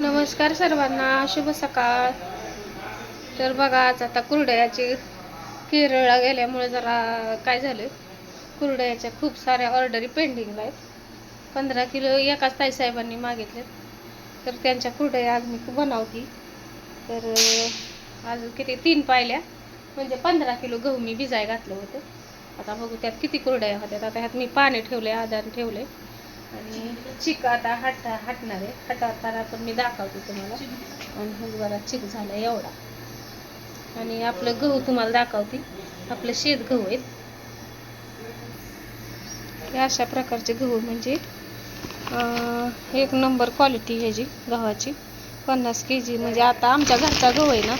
नमस्कार सर्वांना शुभ सकाळ. तर बघा आज आता कुरडयाची केरळला गेल्यामुळे जरा काय झालं? कुरडयाच्या खूप साऱ्या ऑर्डरी पेंडिंग आहेत. पंधरा किलो एकाच ताईसाहेबांनी मागितले तर त्यांच्या कुरडया आज मी बनवती. तर आज किती? तीन पाहिल्या म्हणजे पंधरा किलो गहू मी भिजाय घातलं होतं. आता बघू त्यात किती कुरडया होत्या. आता ह्यात मी पाणी ठेवले आदान ठेवले. आणि चिक आता हट हटणार आहे. हटवताना पण मी दाखवते तुम्हाला. आणि हे चिक झाला एवढा. आणि आपलं गहू तुम्हाला दाखवते. आपलं शेत गहू आहेत. हे अशा प्रकारचे गहू म्हणजे एक नंबर क्वालिटी ह्याची गव्हाची. पन्नास के जी म्हणजे आता आमच्या घरचा गहू आहे ना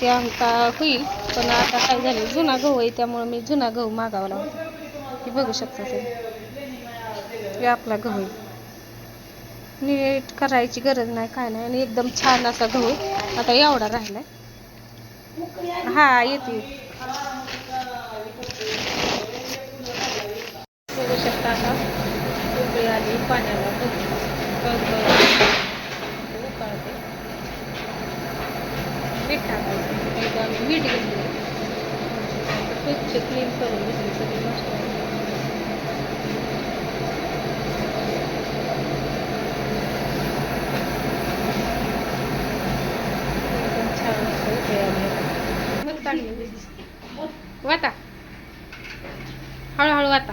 ते आमचा होईल. पण आता काय झालं जुना गहू आहे त्यामुळे मी जुना गहू मागावला होता हे बघू शकता तुम्ही. हे आपला गहू. नीट करायची गरज नाही काय नाही. आणि एकदम छान असा गहू. आता एवढा राहिलाय. हा येते बघू शकता आता उकळी आली पाण्याला. उकळते मीठ टाकायचं मीठ घेतलं. स्वच्छ क्लीन करून घेतली. सगळी मसाला एकदम छान असं उकळी आली आता. मग चांगली. वाता. हळूहळू वाता.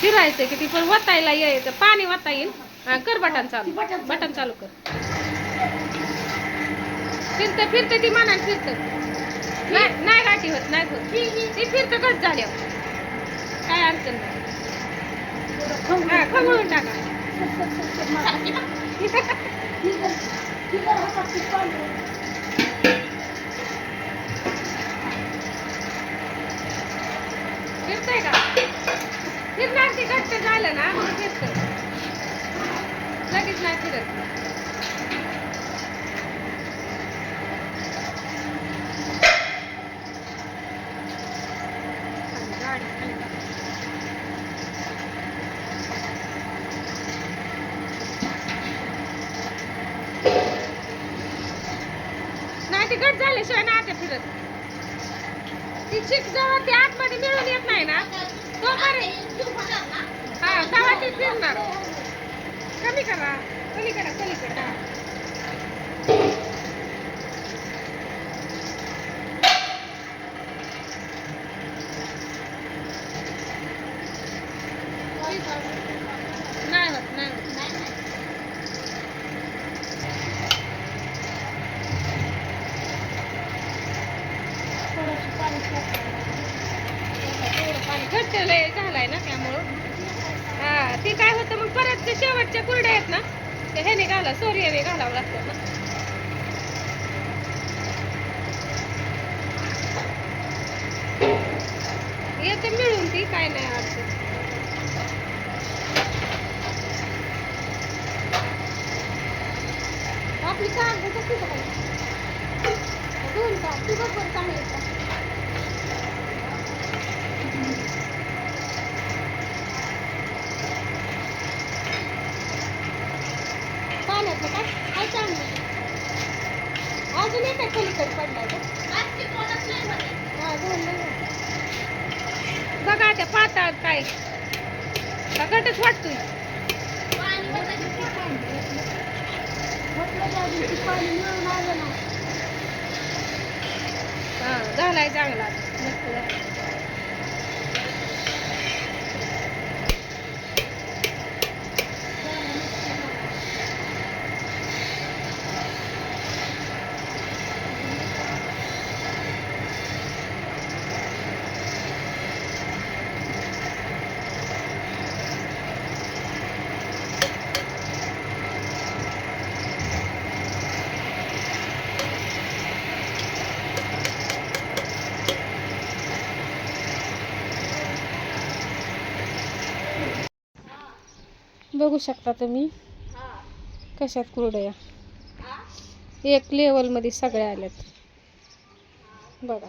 फिरायचं किती पण वतायला यायचं. पाणी वता येईल. हा, कर बटन चालू. बटन चालू कर. फिरतं फिरतं ती मनात फिरतं. नाही नाही गाठी होत नाही होत. ती फिरतं घट झाल्यावर. काय अडचण नाही. हा, टाका फिरतंय का फिरणार ते घट्ट झालं ना मग फिरतं लगेच नाही फिरत गाडी खाली टाक. नाही ते घट झाल्याशिवाय नाही आता फिरत. ती चिक जेव्हा ते आतमध्ये मिळून येत नाही ना. तोपर्यंत हा तेव्हा ती फिरणार. कमी करा. पलीकडे पलीकडे. हा. नाही होत नाही होत थोडं पाणी घट्ट लय झालाय ना त्यामुळं हा ते काय होतं मग परत ते शेवटच्या कुरड्या आहेत ना ते ह्याने घाला सोर्याने घालावं लागतं ना. येते मिळून ती काय नाही अडचण आपली कागद कशी दोन का ती बरोबर चांगली आहेत का पाण्याचं काय काय चांगलं अजून एक आहे पलीकडे पडलाय बघा त्या पाताळ काय. का गटच वाटतोय? हा झालाय चांगला. मस्त बघू शकता तुम्ही. कशात कुरडया? एक लेवलमध्ये सगळ्या आल्यात. बघा.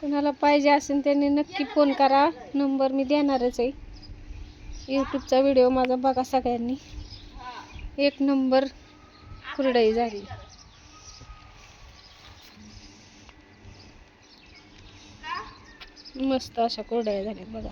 कोणाला पाहिजे असेल त्यांनी नक्की फोन करा. नंबर मी देणारच आहे. यूट्यूबचा व्हिडिओ माझा बघा सगळ्यांनी. एक नंबर कुरडई झाली. मस्त अशा कोरड्या झाल्या बघा.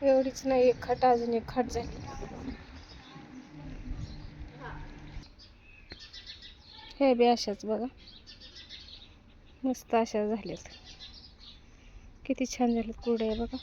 एवढीच नाही एक खाट अजून एक खाट झाली. हे बी अशाच बघा. मस्त अशा झाल्यात. किती छान झाल्यात कुरड्या बघा.